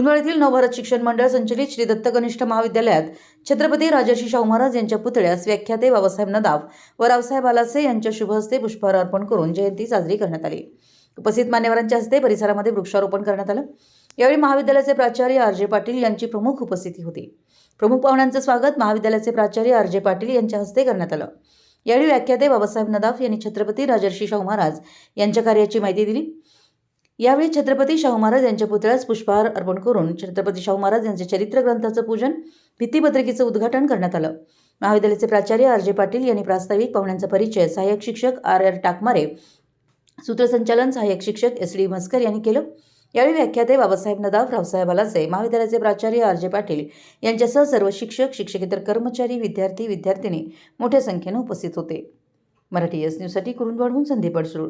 कुरुंदवाड येथील नवभारत शिक्षण मंडळ संचलित श्री दत्त कनिष्ठ महाविद्यालयात छत्रपती राजर्षी शाहू महाराज यांच्या पुतळ्यास व्याख्याते बाबासाहेब नदाफ व रावसाहेब आलासे यांच्या शुभ हस्ते पुष्पहार अर्पण करून जयंती साजरी करण्यात आली. उपस्थित मान्यवरांच्या हस्ते परिसरामध्ये वृक्षारोपण करण्यात आलं. यावेळी महाविद्यालयाचे प्राचार्य आर जे पाटील यांची प्रमुख उपस्थिती होती. प्रमुख पाहुण्यांचं स्वागत महाविद्यालयाचे प्राचार्य आर जे पाटील यांच्या हस्ते करण्यात आलं. यावेळी व्याख्याते बाबासाहेब नदाफ यांनी छत्रपती राजर्षी शाहू महाराज यांच्या कार्याची माहिती दिली. यावेळी छत्रपती शाहू महाराज यांच्या पुतळ्यास पुष्पहार अर्पण करून छत्रपती शाहू महाराज यांचे चरित्र ग्रंथाचं पूजन भित्तीपत्रिकेचं उद्घाटन करण्यात आलं. महाविद्यालयाचे प्राचार्य आर जे पाटील यांनी प्रास्ताविक पाहुण्यांचा परिचय सहाय्यक शिक्षक आर आर टाकमारे सूत्रसंचालन सहाय्यक शिक्षक एस डी मस्कर यांनी केलं. यावेळी व्याख्याते बाबासाहेब नदाफ रावसाहेब आलासे महाविद्यालयाचे प्राचार्य आर जे पाटील यांच्यासह सर्व शिक्षक शिक्षकेतर कर्मचारी विद्यार्थी विद्यार्थिनी मोठ्या संख्येनं उपस्थित होते. मराठी एस न्यूजसाठी कुरुंदवाडहून संदीप अडसूळ.